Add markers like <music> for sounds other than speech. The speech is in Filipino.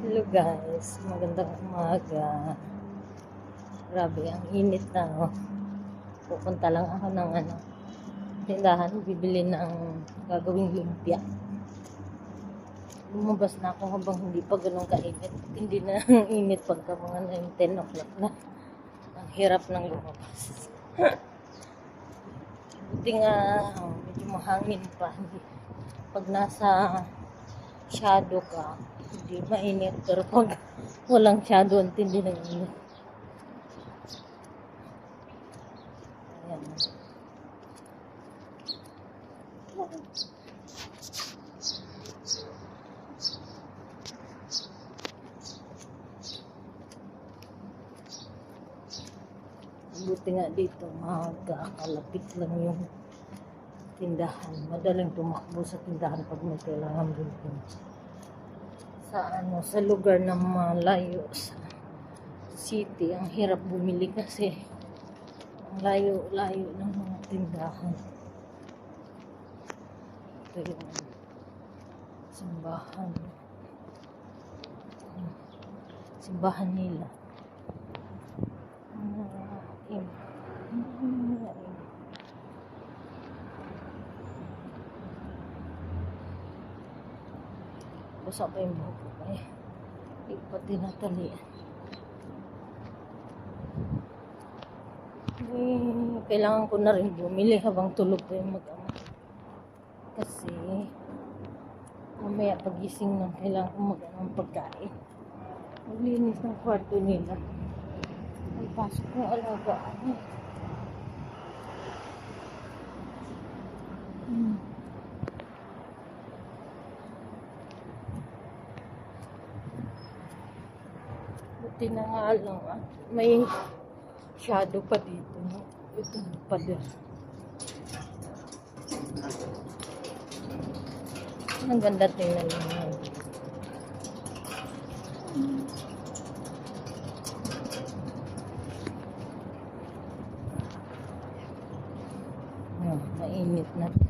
Hello guys, magandang umaga. Grabe, ang init na. Oh. Pupunta lang ako ng ano, tindahan, bibili ng gagawing lumpia. Lumabas na ako habang hindi pa ganun kainit. Hindi na <laughs> ang init pagka mga 9, 10 o'clock na. Ang hirap ng lumabas. <laughs> Buti nga, oh, medyo mahangin pa. Pag nasa shadow ka, hindi mainit. Pero pag walang shadow, ang tindi ng init. Ayan. Buti nga dito, magkakalapit lang yung tindahan. Madaling tumakbo sa tindahan pag may kailangan bilhin. Sa ano, sa lugar na malayo sa city, ang hirap bumili kasi ang layo-layo ng mga tindahan. Ito yung simbahan. Simbahan nila. Ah, im- ah, Basa pa yung buhok ko eh. Hindi ko pa tinatalian. Eh, kailangan ko na rin bumili habang tulog pa yung mag-ama. Kasi, mamaya pagising ng kailangan ko mag-ano ng pagkain. Maglinis ng kwarto nila. Ay, pasok ng alaga. Ay. Hmm. Buti na lang ah. May shadow pa dito. No? Ito pa din. Ang ganda tingnan mo. yan. Ah, mainit na.